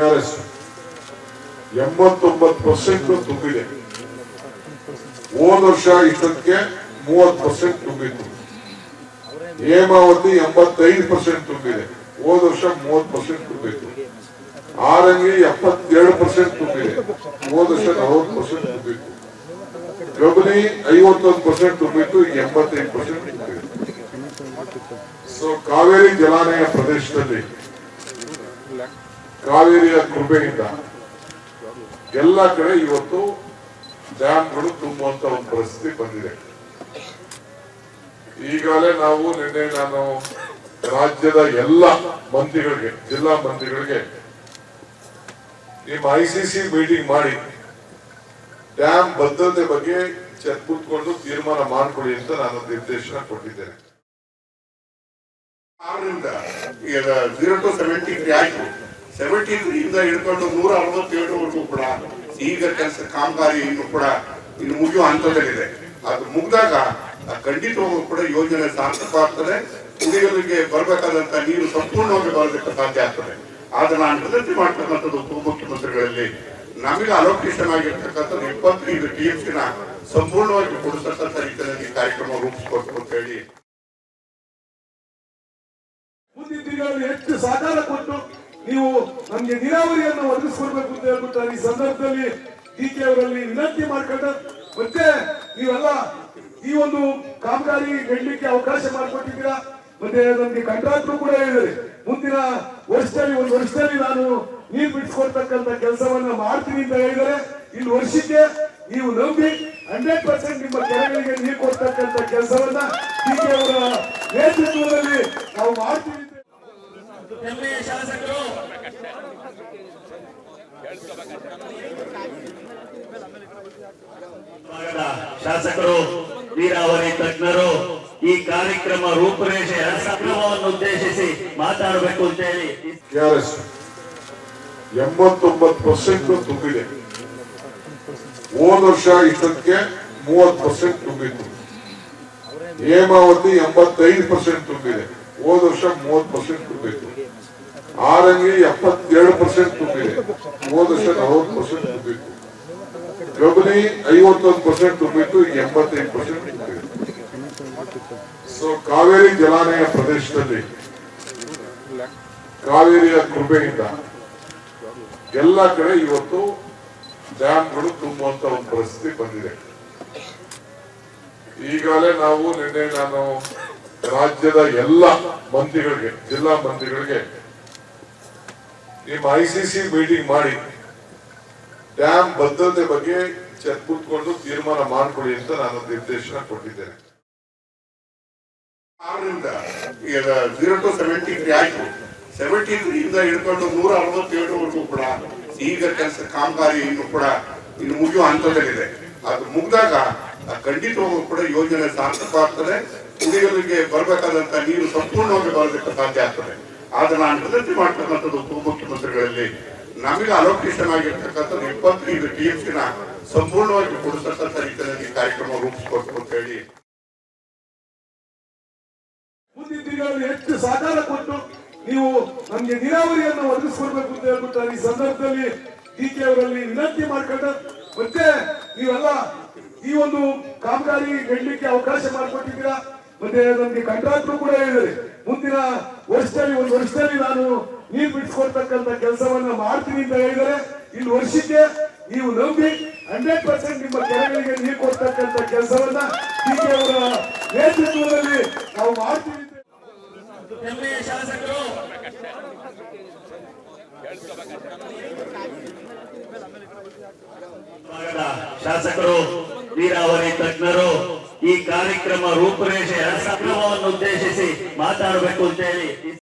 S ಎಂಬತ್ತೊಂಬತ್ತು percent ತುಂಬಿದೆ. ಹೋದ ವರ್ಷ ಇಷ್ಟಕ್ಕೆ ಮೂವತ್ತು ಪರ್ಸೆಂಟ್ ತುಂಬಿತ್ತು. ಹೇಮಾವತಿ ಎಂಬತ್ತೈದು ಪರ್ಸೆಂಟ್ ತುಂಬಿದೆ. ಹೋದ ವರ್ಷ ಮೂವತ್ತು ಪರ್ಸೆಂಟ್ ತುಂಬಿತ್ತು. ಆರಂಗಿ ಎಪ್ಪತ್ತೇಳು ಪರ್ಸೆಂಟ್ ತುಂಬಿದೆ. ಹೋದ ವರ್ಷ ನಲವತ್ತು ಪರ್ಸೆಂಟ್ ತುಂಬಿತ್ತು. ಗಬನಿ ಐವತ್ತೊಂದು ಪರ್ಸೆಂಟ್ ತುಂಬಿತ್ತು, ಎಂಬತ್ತೈದು ಪರ್ಸೆಂಟ್ ತುಂಬಿದೆ. ಸೊ ಕಾವೇರಿ ಜಲಾನಯ ಪ್ರದೇಶದಲ್ಲಿ ಕಾವೇರಿಯ ಕೃಪೆಯಿಂದ. ಎಲ್ಲ ಕಡೆ ಇವತ್ತು ಡ್ಯಾಮ್ಗಳು ತುಂಬುವಂತ ಒಂದು ಪರಿಸ್ಥಿತಿ ಬಂದಿದೆ. ಈಗಾಗಲೇ ನಾವು ನಿನ್ನೆ ನಾನು ರಾಜ್ಯದ ಎಲ್ಲ ಮಂತ್ರಿಗಳಿಗೆ, ಜಿಲ್ಲಾ ಮಂತ್ರಿಗಳಿಗೆ ನಿಮ್ಮ ಐ ಸಿ ಸಿ ಮೀಟಿಂಗ್ ಮಾಡಿ, ಡ್ಯಾಮ್ ಭದ್ರತೆ ಬಗ್ಗೆ ಚರ್ಚೆ ಕೂತ್ಕೊಂಡು ತೀರ್ಮಾನ ಮಾಡಿಕೊಡಿ ಅಂತ ನಾನು ನಿರ್ದೇಶನ ಕೊಟ್ಟಿದ್ದೇನೆ. ಆರರಿಂದ ಈಗ ಜೀರೋ ಟು ಸೆವೆಂಟಿ ಆಯ್ತು. ಸೆವೆಂಟಿ ತ್ರೀ ಇಂದ ಹಿಡ್ಕೊಂಡು ನೂರ ಅರವತ್ತೇಳರವರೆಗೂ ಕೂಡ ಈಗ ಕೆಲಸ ಕಾಮಗಾರಿ ಇನ್ನು ಕೂಡ ಇನ್ನು ಮುಗಿಯುವ ಹಂತದಲ್ಲಿದೆ. ಅದು ಮುಗಿದಾಗ ಖಂಡಿತವಾಗೂ ಕೂಡ ಯೋಜನೆ ಸಾರ್ಥಕವಾಗ್ತದೆ ಕುಡಿಯಲಿಗೆ ಬರಬೇಕಾದಂತ ನೀರು ಸಂಪೂರ್ಣವಾಗಿ ಬರೋದಕ್ಕೆ ಸಾಧ್ಯ ಆಗ್ತದೆ. ಆದ್ರೆ ನಾನು ವಿನಂತಿ ಮಾಡ್ತಕ್ಕಂಥದ್ದು ಉಪಮುಖ್ಯಮಂತ್ರಿಗಳಲ್ಲಿ ನಮಗೆ ಅಲೋಕೇಶನ್ ಆಗಿರ್ತಕ್ಕಂಥದ್ದು ಇಪ್ಪತ್ತೈದು ಟಿ ಎಂ ಸಿನ ಸಂಪೂರ್ಣವಾಗಿ ಕೊಡಿಸತಕ್ಕಂಥ ರೀತಿಯಲ್ಲಿ ಕಾರ್ಯಕ್ರಮ ರೂಪಿಸಬೇಕು ಅಂತ ಹೇಳಿ. ಮುಂದಿನ ದಿನಗಳಲ್ಲಿ ಹೆಚ್ಚು ಸಹಕಾರ ಕೊಟ್ಟು ನೀವು ನಮ್ಗೆ ನೀರಾವರಿಯನ್ನು ಒದಗಿಸ್ಕೊಡ್ಬೇಕು ಅಂತ ಹೇಳ್ಬಿಟ್ಟು ಈ ಸಂದರ್ಭದಲ್ಲಿ ಡಿ ಕೆ ಅವರಲ್ಲಿ ವಿನಂತಿ ಮಾಡ್ಕೊಂಡ ಮತ್ತೆ ನೀವೆಲ್ಲ ಈ ಒಂದು ಕಾಮಗಾರಿ ನಡಲಿಕ್ಕೆ ಅವಕಾಶ ಮಾಡಿಕೊಟ್ಟಿದ್ದೀರಾ? ಮತ್ತೆ ನಮ್ಗೆ ಕಾಂಟ್ರಾಕ್ಟರ್ ಕೂಡ ಹೇಳಿದ್ರಿ ಮುಂದಿನ ವರ್ಷದಲ್ಲಿ, ಒಂದು ವರ್ಷದಲ್ಲಿ ನಾನು ನೀರು ಬಿಡಿಸ್ಕೊಡ್ತಕ್ಕಂತ ಕೆಲಸವನ್ನ ಮಾಡ್ತೀನಿ ಅಂತ ಹೇಳಿದರೆ ಇಲ್ಲಿ ವರ್ಷಕ್ಕೆ ನೀವು ನಂಬಿ ಹಂಡ್ರೆಡ್ ಪರ್ಸೆಂಟ್ ನಿಮ್ಮ ಕೆರೆಗಳಿಗೆ ನೀರು ಕೊಡ್ತಕ್ಕಂತ ಕೆಲಸವನ್ನ ಅವರ ನೇತೃತ್ವದಲ್ಲಿ ನಾವು ಮಾಡ್ತೀವಿ. ಹೆಮ್ಮೆಯ ಶಾಸಕರು? ಶಾಸಕರು ನೀರಾವರಿ ತಜ್ಞರು ಈ ಕಾರ್ಯಕ್ರಮ ರೂಪುರೇಷೆ ಸಕ್ರಮವನ್ನು ಉದ್ದೇಶಿಸಿ ಮಾತಾಡಬೇಕು ಅಂತ ಹೇಳಿ. ಎಂಬತ್ತೊಂಬತ್ತು ಪರ್ಸೆಂಟ್ ತುಂಬಿದೆ. ಹೋದ ವರ್ಷ ಇಷ್ಟಕ್ಕೆ ಮೂವತ್ತು ಪರ್ಸೆಂಟ್ ತುಂಬಿತ್ತು. ಹೇಮಾವತಿ ಎಂಬತ್ತೈದು ಪರ್ಸೆಂಟ್ ತುಂಬಿದೆ. ಹೋದ ವರ್ಷ ಮೂವತ್ತು ಪರ್ಸೆಂಟ್ ತುಂಬಿತ್ತು. ಆರಂಗಿ ಎಪ್ಪತ್ತೇಳು ಪರ್ಸೆಂಟ್ ತುಂಬಿದೆ. ಹೋದ ವರ್ಷ ನಲವತ್ತು ಪರ್ಸೆಂಟ್ ತುಂಬಿತ್ತು. ಗಬನಿ ಐವತ್ತೊಂದು ಪರ್ಸೆಂಟ್ ತುಂಬಿತ್ತು ಎಂಬತ್ತೈದು ಪರ್ಸೆಂಟ್ ತುಂಬಿದೆ. ಸೊ ಕಾವೇರಿ ಜಲಾನಯ ಪ್ರದೇಶದಲ್ಲಿ ಕಾವೇರಿಯ ಕೃಪೆಯಿಂದ ಎಲ್ಲ ಕಡೆ ಇವತ್ತು ಡ್ಯಾಮ್ಗಳು ತುಂಬುವಂತ ಒಂದು ಪರಿಸ್ಥಿತಿ ಬಂದಿದೆ. ಈಗಾಗಲೇ ನಾವು ನಿನ್ನೆ ನಾನು ರಾಜ್ಯದ ಎಲ್ಲ ಮಂತ್ರಿಗಳಿಗೆ, ಜಿಲ್ಲಾ ಮಂತ್ರಿಗಳಿಗೆ ನಿಮ್ಮ ಐ ಸಿ ಸಿ ಮೀಟಿಂಗ್ ಮಾಡಿ ಡ್ಯಾಮ್ ಬದ್ಧತೆ ಬಗ್ಗೆ ಚರ್ಚೆ ಕೂತ್ಕೊಂಡು ತೀರ್ಮಾನ ಮಾಡಿಕೊಡಿ ಅಂತ ನಾನು ನಿರ್ದೇಶನ ಕೊಟ್ಟಿದ್ದೇನೆ. ಆರರಿಂದ ಈಗ ಜೀರೋ ಟು ಸೆವೆಂಟಿ ತ್ರೀ ಆಯ್ತು ಇಂದ ಹಿಡ್ಕೊಂಡು ನೂರ ಅರವತ್ತೇಳರವರೆಗೂ ಕೂಡ ಈಗ ಕೆಲಸ ಕಾಮಗಾರಿ ಇನ್ನು ಕೂಡ ಇನ್ನು ಮುಗಿಯುವ ಹಂತದಲ್ಲಿದೆ. ಅದು ಮುಗಿದಾಗ ಖಂಡಿತವಾಗೂ ಕೂಡ ಯೋಜನೆ ಸಾರ್ಥಕವಾಗ್ತದೆ ಕುಡಿಯಲಿಗೆ ಬರಬೇಕಾದಂತ ನೀರು ಸಂಪೂರ್ಣವಾಗಿ ಬರಲಿಕ್ಕೆ ಸಾಧ್ಯ ಆಗ್ತದೆ. ಆದ್ರೆ ನಾನು ವಿನಂತಿ ಮಾಡ್ತಕ್ಕಂಥದ್ದು ನಮಗೆ ಅಲೋಕೇಶನ್ ಇಪ್ಪತ್ತೈದು ಟಿ ಎಂ ಸಿನ ಸಂಪೂರ್ಣವಾಗಿ ಕೊಡಿಸತಕ್ಕಂಥ ರೀತಿಯಲ್ಲಿ ಕಾರ್ಯಕ್ರಮ ರೂಪಿಸಿಕೊಡ್ಬೇಕು ಅಂತ ಹೇಳಿ. ಮುಂದಿನ ದಿನಗಳಲ್ಲಿ ಹೆಚ್ಚು ಸಹಕಾರ ಕೊಟ್ಟು ನೀವು ನಮಗೆ ನೀರಾವರಿಯನ್ನು ಒದಗಿಸ್ಕೊಡ್ಬೇಕು ಅಂತ ಹೇಳ್ಬಿಟ್ಟು ಈ ಸಂದರ್ಭದಲ್ಲಿ ಡಿ ಕೆ ಅವರಲ್ಲಿ ವಿನಂತಿ ಮಾಡ್ಕೊಂಡು ಮತ್ತೆ ನೀವೆಲ್ಲ ಈ ಒಂದು ಕಾಮಗಾರಿ ನೆಡ್ಲಿಕ್ಕೆ ಅವಕಾಶ ಮಾಡಿಕೊಟ್ಟಿದ್ದೀರಾ? ಮತ್ತೆ ನಮಗೆ ಕಂಟ್ರಾಕ್ಟರ್ ಕೂಡ ಹೇಳಿದ್ರೆ ಮುಂದಿನ ವರ್ಷದಲ್ಲಿ ಒಂದು ವರ್ಷದಲ್ಲಿ ನಾನು ನೀರು ಬಿಡಿಸ್ಕೊಡ್ತಕ್ಕಂತ ಕೆಲಸವನ್ನ ಮಾಡ್ತೀನಿ ಅಂತ ಹೇಳಿದರೆ ಇಲ್ಲಿ ವರ್ಷಕ್ಕೆ ನೀವು ನಂಬಿ ಹಂಡ್ರೆಡ್ ಪರ್ಸೆಂಟ್ ನಿಮ್ಮ ಕೆರೆಗಳಿಗೆ ನೀರು ಕೊಡ್ತಕ್ಕಂತ ಕೆಲಸವನ್ನ ಅವರ ನೇತೃತ್ವದಲ್ಲಿ ನಾವು ಮಾಡ್ತೀವಿ ಶಾಸಕರು. ಶಾಸಕರು, ನೀರಾವರಿ ತಜ್ಞರು. ಈ ಕಾರ್ಯಕ್ರಮ ರೂಪುರೇಷೆಯ ಸಕ್ರಮವನ್ನು ಉದ್ದೇಶಿಸಿ ಮಾತಾಡಬೇಕು ಅಂತ ಹೇಳಿ